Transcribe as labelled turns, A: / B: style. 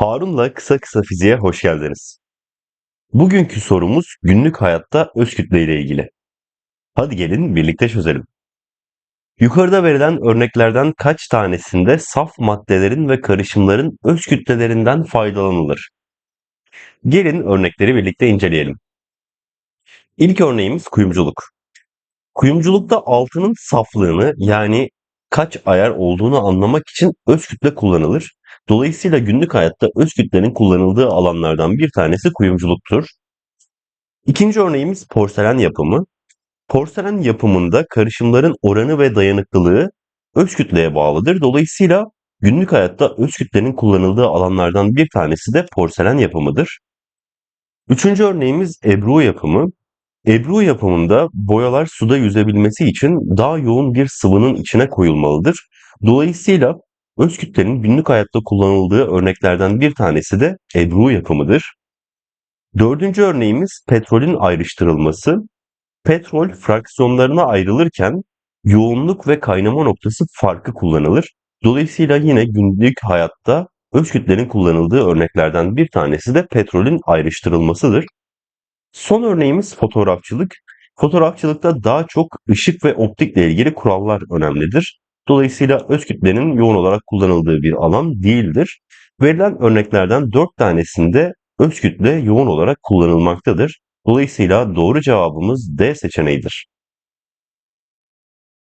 A: Harun'la Kısa Kısa Fiziğe hoş geldiniz. Bugünkü sorumuz günlük hayatta öz kütle ile ilgili. Hadi gelin birlikte çözelim. Yukarıda verilen örneklerden kaç tanesinde saf maddelerin ve karışımların öz kütlelerinden faydalanılır? Gelin örnekleri birlikte inceleyelim. İlk örneğimiz kuyumculuk. Kuyumculukta altının saflığını yani kaç ayar olduğunu anlamak için öz kütle kullanılır. Dolayısıyla günlük hayatta öz kütlenin kullanıldığı alanlardan bir tanesi kuyumculuktur. İkinci örneğimiz porselen yapımı. Porselen yapımında karışımların oranı ve dayanıklılığı öz kütleye bağlıdır. Dolayısıyla günlük hayatta öz kütlenin kullanıldığı alanlardan bir tanesi de porselen yapımıdır. Üçüncü örneğimiz ebru yapımı. Ebru yapımında boyalar suda yüzebilmesi için daha yoğun bir sıvının içine koyulmalıdır. Dolayısıyla öz kütlenin günlük hayatta kullanıldığı örneklerden bir tanesi de ebru yapımıdır. Dördüncü örneğimiz petrolün ayrıştırılması. Petrol fraksiyonlarına ayrılırken yoğunluk ve kaynama noktası farkı kullanılır. Dolayısıyla yine günlük hayatta öz kütlenin kullanıldığı örneklerden bir tanesi de petrolün ayrıştırılmasıdır. Son örneğimiz fotoğrafçılık. Fotoğrafçılıkta daha çok ışık ve optikle ilgili kurallar önemlidir. Dolayısıyla öz kütlenin yoğun olarak kullanıldığı bir alan değildir. Verilen örneklerden 4 tanesinde öz kütle yoğun olarak kullanılmaktadır. Dolayısıyla doğru cevabımız D seçeneğidir.